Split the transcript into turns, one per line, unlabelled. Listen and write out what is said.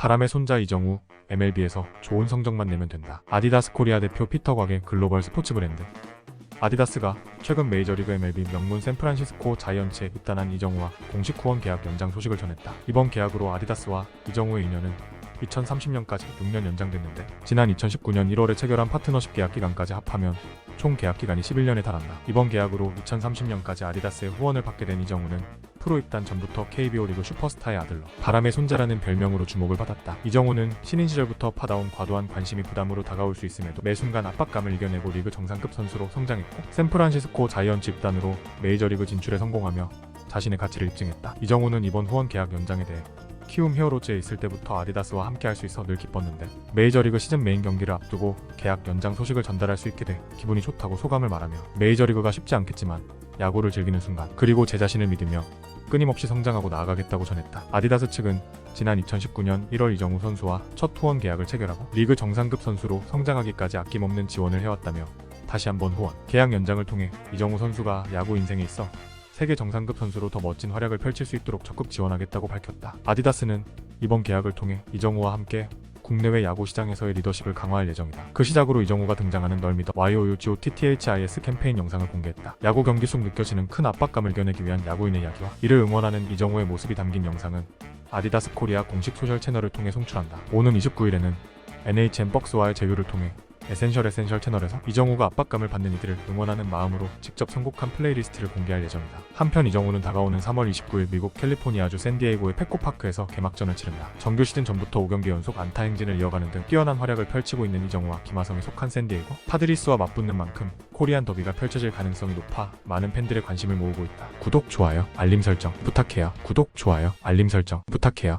바람의 손자 이정우 MLB에서 좋은 성적만 내면 된다. 아디다스 코리아 대표 피터 곽의 글로벌 스포츠 브랜드 아디다스가 최근 메이저리그 MLB 명문 샌프란시스코 자이언츠에 입단한 이정우와 공식 후원 계약 연장 소식을 전했다. 이번 계약으로 아디다스와 이정우의 인연은 2030년까지 6년 연장됐는데 지난 2019년 1월에 체결한 파트너십 계약 기간까지 합하면 총 계약 기간이 11년에 달한다. 이번 계약으로 2030년까지 아디다스의 후원을 받게 된 이정우는 프로 입단 전부터 KBO 리그 슈퍼스타의 아들로 바람의 손자라는 별명으로 주목을 받았다. 이정우는 신인 시절부터 받아온 과도한 관심이 부담으로 다가올 수 있음에도 매 순간 압박감을 이겨내고 리그 정상급 선수로 성장했고 샌프란시스코 자이언츠 입단으로 메이저리그 진출에 성공하며 자신의 가치를 입증했다. 이정우는 이번 후원 계약 연장에 대해 키움 히어로즈에 있을 때부터 아디다스와 함께 할 수 있어 늘 기뻤는데 메이저리그 시즌 메인 경기를 앞두고 계약 연장 소식을 전달할 수 있게 돼 기분이 좋다고 소감을 말하며 메이저리그가 쉽지 않겠지만 야구를 즐기는 순간 그리고 제 자신을 믿으며 끊임없이 성장하고 나아가겠다고 전했다. 아디다스 측은 지난 2019년 1월 이정우 선수와 첫 후원 계약을 체결하고 리그 정상급 선수로 성장하기까지 아낌없는 지원을 해왔다며 다시 한번 후원 계약 연장을 통해 이정우 선수가 야구 인생에 있어 세계 정상급 선수로 더 멋진 활약을 펼칠 수 있도록 적극 지원하겠다고 밝혔다. 아디다스는 이번 계약을 통해 이정우와 함께 국내외 야구 시장에서의 리더십을 강화할 예정이다. 그 시작으로 이정우가 등장하는 널 믿어 YOUGOTTHIS 캠페인 영상을 공개했다. 야구 경기 속 느껴지는 큰 압박감을 이겨내기 위한 야구인의 이야기와 이를 응원하는 이정우의 모습이 담긴 영상은 아디다스 코리아 공식 소셜 채널을 통해 송출한다. 오는 29일에는 NHN 박스와의 제휴를 통해 에센셜 에센셜 채널에서 이정우가 압박감을 받는 이들을 응원하는 마음으로 직접 선곡한 플레이리스트를 공개할 예정이다. 한편 이정우는 다가오는 3월 29일 미국 캘리포니아주 샌디에이고의 페코파크에서 개막전을 치른다. 정규 시즌 전부터 5경기 연속 안타 행진을 이어가는 등 뛰어난 활약을 펼치고 있는 이정우와 김하성이 속한 샌디에이고 파드리스와 맞붙는 만큼 코리안 더비가 펼쳐질 가능성이 높아 많은 팬들의 관심을 모으고 있다. 구독, 좋아요, 알림 설정 부탁해요. 구독, 좋아요, 알림 설정 부탁해요.